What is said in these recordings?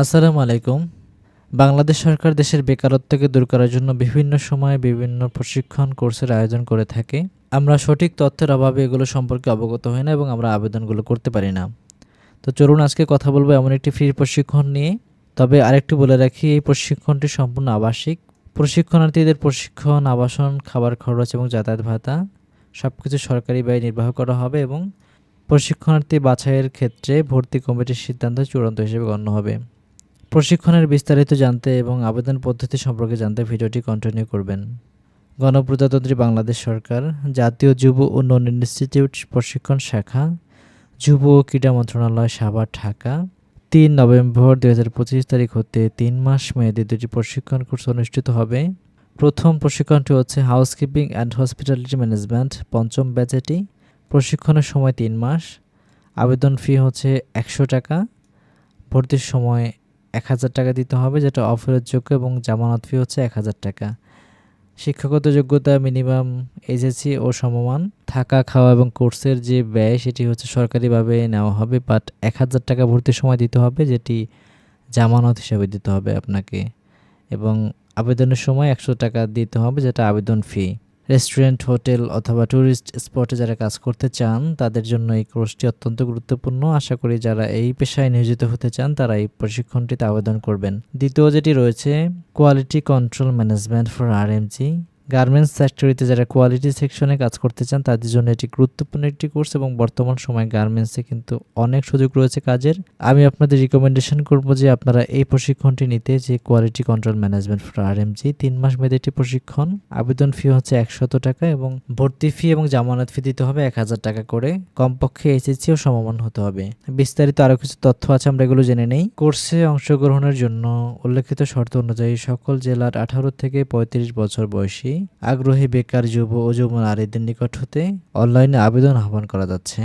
আসসালামু আলাইকুম। বাংলাদেশ সরকার দেশের বেকারত্বকে দূর করার জন্য বিভিন্ন সময়ে বিভিন্ন প্রশিক্ষণ কোর্সের আয়োজন করে থাকে। আমরা সঠিক তথ্যের অভাবে এগুলো সম্পর্কে অবগত হই না এবং আমরা আবেদনগুলো করতে পারি না। তো চলুন আজকে কথা বলব এমন একটি ফ্রি প্রশিক্ষণ নিয়ে। তবে আরেকটু বলে রাখি, এই প্রশিক্ষণটি সম্পূর্ণ আবাসিক। প্রশিক্ষণার্থীদের প্রশিক্ষণ, আবাসন, খাবার খরচ এবং যাতায়াত ভাতা সব কিছু সরকারি ব্যয় নির্বাহ করা হবে এবং প্রশিক্ষণার্থী বাছাইয়ের ক্ষেত্রে ভর্তি কমিটির সিদ্ধান্ত চূড়ান্ত হিসেবে গণ্য হবে। প্রশিক্ষণের বিস্তারিত জানতে এবং আবেদন পদ্ধতি সম্পর্কে জানতে ভিডিওটি কন্টিনিউ করবেন। গণপ্রজাতন্ত্রী বাংলাদেশ সরকার, জাতীয় যুব উন্নয়ন ইনস্টিটিউট প্রশিক্ষণ শাখা, যুব ও ক্রীড়া মন্ত্রণালয় সাভার, ঢাকা। তিন নভেম্বর দু হাজার পঁচিশ তারিখ হতে তিন মাস মেয়াদী দুটি প্রশিক্ষণ কোর্স অনুষ্ঠিত হবে। প্রথম প্রশিক্ষণটি হচ্ছে হাউসকিপিং অ্যান্ড হসপিটালিটি ম্যানেজমেন্ট পঞ্চম ব্যাচেটি প্রশিক্ষণের সময় তিন মাস। আবেদন ফি হচ্ছে একশো টাকা। ভর্তির সময় এক হাজার টাকা দিতে হবে, যেটা অফারের যোগ্য এবং জামানত ফি হচ্ছে এক হাজার টাকা। শিক্ষাগত যোগ্যতা মিনিমাম এইচএসসি ও সমমান, থাকা, খাওয়া এবং কোর্সের যে ব্যয়, সেটি হচ্ছে সরকারিভাবে নেওয়া হবে বাট এক হাজার টাকা ভর্তির সময় দিতে হবে, যেটি জামানত হিসাবে দিতে হবে আপনাকে। এবং আবেদনের সময় একশো টাকা দিতে হবে, যেটা আবেদন ফি রেস্টুরেন্ট, হোটেল অথবা ট্যুরিস্ট স্পটে যারা কাজ করতে চান, তাদের জন্য এই কোর্সটি অত্যন্ত গুরুত্বপূর্ণ। আশা করি যারা এই পেশায় নিয়োজিত হতে চান, তারা এই প্রশিক্ষণটিতে আবেদন করবেন। দ্বিতীয় যেটি রয়েছে quality control management for RMG garments ফ্যাক্টরিতে যারা কোয়ালিটি সেকশনে কাজ করতে চান, তাদের জন্য এটি গুরুত্বপূর্ণ একটি কোর্স এবং বর্তমান সময়ে গার্মেন্টসে কিন্তু অনেক সুযোগ রয়েছে কাজের। আমি আপনাদের রিকমেন্ডেশন করব যে আপনারা এই প্রশিক্ষণটি নিতে, যে quality control management for RMG তিন মাস মেয়াদী একটি প্রশিক্ষণ। আবেদন ফি হচ্ছে একশত টাকা এবং ভর্তি ফি এবং জামানত ফি দিতে হবে এক হাজার টাকা করে। কমপক্ষে এসএসসি ও সমমান হতে হবে। বিস্তারিত আরও কিছু তথ্য আছে, আমরা এগুলো জেনে নেই। কোর্সে অংশগ্রহণের জন্য উল্লেখিত শর্ত অনুযায়ী সকল জেলার আঠারো থেকে পঁয়ত্রিশ বছর বয়সী আগ্রহী বেকার যুব ও যুব নারীদের নিকট হতে অনলাইনে আবেদন আহ্বান করা যাচ্ছে।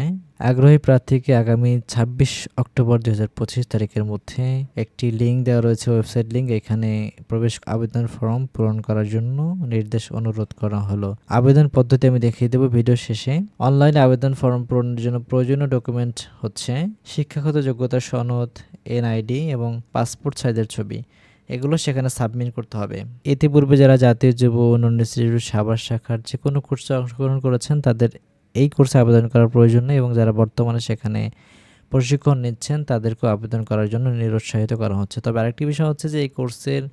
আগ্রহী প্রার্থীকে আগামী ছাব্বিশ অক্টোবর দুই হাজার পঁচিশ তারিখের মধ্যে একটি লিঙ্ক দেওয়া রয়েছে। ওয়েবসাইট লিঙ্ক এখানে প্রবেশ আবেদন ফর্ম পূরণ করার জন্য নির্দেশ অনুরোধ করা হলো। আবেদন পদ্ধতি আমি দেখিয়ে দেবো ভিডিও শেষে। অনলাইনে আবেদন ফর্ম পূরণের জন্য প্রয়োজনীয় ডকুমেন্ট হচ্ছে শিক্ষাগত যোগ্যতা সনদ, এনআইডি এবং পাসপোর্ট সাইজের ছবি। এগুলো সেখানে সাবমিট করতে হবে। ইতিপূর্বে যারা জাতীয় যুব উন্নয়ন ইনস্টিটিউট সাভার শাখার যে কোনো কোর্সে অংশগ্রহণ করেছেন, তাদের এই কোর্সে আবেদন করার প্রয়োজন নেই এবং যারা বর্তমানে সেখানে প্রশিক্ষণ নিচ্ছেন তাদেরকেও আবেদন করার জন্য নিরুৎসাহিত করা হচ্ছে। তবে আরেকটি বিষয় হচ্ছে যে, এই কোর্সের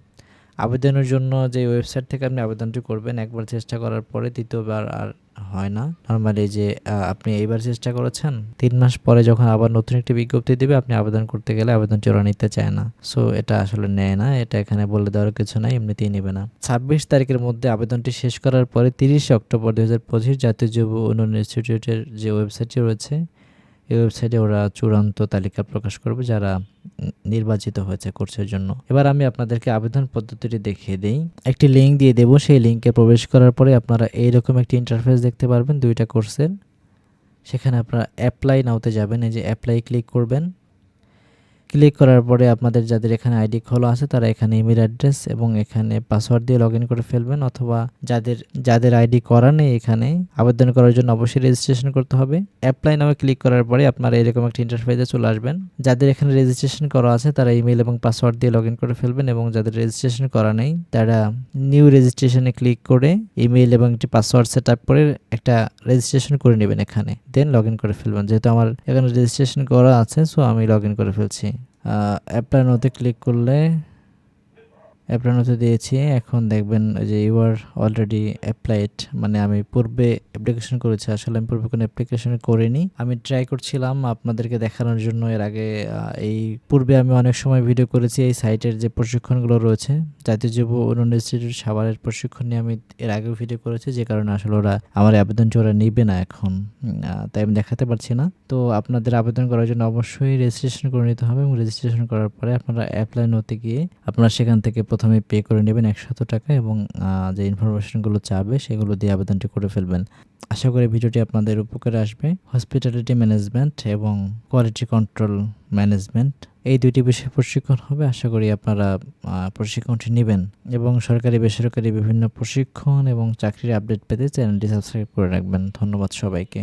আবেদনের জন্য যে ওয়েবসাইট থেকে আপনি আবেদনটি করবেন, একবার চেষ্টা করার পরে দ্বিতীয়বার আর হয় না। নর্মালি যে আপনি এইবার চেষ্টা করেছেন, তিন মাস পরে যখন আবার নতুন একটি বিজ্ঞপ্তি দিবে, আপনি আবেদন করতে গেলে আবেদন ওরা নিতে চায় না। সো এটা আসলে নেয় না, এটা এখানে বলে দেওয়ার কিছু নাই, এমনিতেই নেবে না। ছাব্বিশ তারিখের মধ্যে আবেদনটি শেষ করার পরে তিরিশে অক্টোবর দু হাজার পঁচিশ জাতীয় যুব উন্নয়ন ইনস্টিটিউটের যে ওয়েবসাইটটি রয়েছে এই ওয়েবসাইটে ওরা চূড়ান্ত তালিকা প্রকাশ করবে যারা নির্বাচিত হয়েছে কোর্সের জন্য। এবার আমি আপনাদেরকে আবেদন পদ্ধতিটি দেখিয়ে দিই। একটি লিঙ্ক দিয়ে দেবো, সেই লিঙ্কে প্রবেশ করার পরে আপনারা এইরকম একটি ইন্টারফেস দেখতে পারবেন দুইটা কোর্সের সেখানে আপনারা অ্যাপ্লাই নাওতে যাবেন, এই যে অ্যাপ্লাই ক্লিক করবেন। ক্লিক করার পরে আপনাদের যাদের এখানে আইডি খোলা আছে, তারা এখানে ইমেল অ্যাড্রেস এবং এখানে পাসওয়ার্ড দিয়ে লগ করে ফেলবেন অথবা যাদের যাদের আইডি করা নেই এখানে আবেদন করার জন্য অবশ্যই রেজিস্ট্রেশন করতে হবে। অ্যাপ্লাই নামে ক্লিক করার পরে আপনারা এরকম একটা ইন্টারফেসে চলে আসবেন। যাদের এখানে রেজিস্ট্রেশন করা আছে, তারা ইমেল এবং পাসওয়ার্ড দিয়ে লগ করে ফেলবেন এবং যাদের রেজিস্ট্রেশন করা নেই, তারা নিউ রেজিস্ট্রেশনে ক্লিক করে ইমেল এবং একটি পাসওয়ার্ড সেট আপ করে একটা রেজিস্ট্রেশন করে নেবেন এখানে। দেন লগ করে ফেলবেন। যেহেতু আমার এখানে রেজিস্ট্রেশন করা আছে সো আমি লগ করে ফেলছি। অ্যাপ্লাই নোতে ক্লিক করলে অ্যাপ্লাই নোতে দিয়েছি। এখন দেখবেন যে ইউ আর অলরেডি অ্যাপ্লাইড মানে আমি পূর্বে অ্যাপ্লিকেশন করেছি, আসলে আমি পূর্বে কোনো অ্যাপ্লিকেশন করিনি। আমি ট্রাই করছিলাম আপনাদেরকে দেখানোর জন্য, এর আগে এই পূর্বে আমি অনেক সময় ভিডিও করেছি এই সাইটের যে প্রশিক্ষণগুলো রয়েছে। জাতীয় যুব উন্নয়ন ইনস্টিটিউট সাভারের প্রশিক্ষণ নিয়ে আমি এর আগেও ভিডিও করেছি, যে কারণে আসলে ওরা আমার আবেদনটি ওরা নিবে না এখন তাই আমি দেখাতে পারছি না। তো আপনাদের আবেদন করার জন্য অবশ্যই রেজিস্ট্রেশন করে নিতে হবে এবং রেজিস্ট্রেশন করার পরে আপনারা অ্যাপ্লাই নতে গিয়ে আপনারা সেখান থেকে প্রথমে পে করে নেবেন একশত টাকা এবং যে ইনফরমেশনগুলো চাবে সেগুলো দিয়ে আবেদনটি করে ফেলবেন। আশা করি ভিডিওটি আপনাদের উপকারে আসবে। হসপিটালিটি ম্যানেজমেন্ট এবং কোয়ালিটি কন্ট্রোল ম্যানেজমেন্ট এই দুইটি বিষয়ে প্রশিক্ষণ হবে। আশা করি আপনারা প্রশিক্ষণটি নেবেন এবং সরকারি, বেসরকারি বিভিন্ন প্রশিক্ষণ এবং চাকরির আপডেট পেতে চ্যানেলটি সাবস্ক্রাইব করে রাখবেন। ধন্যবাদ সবাইকে।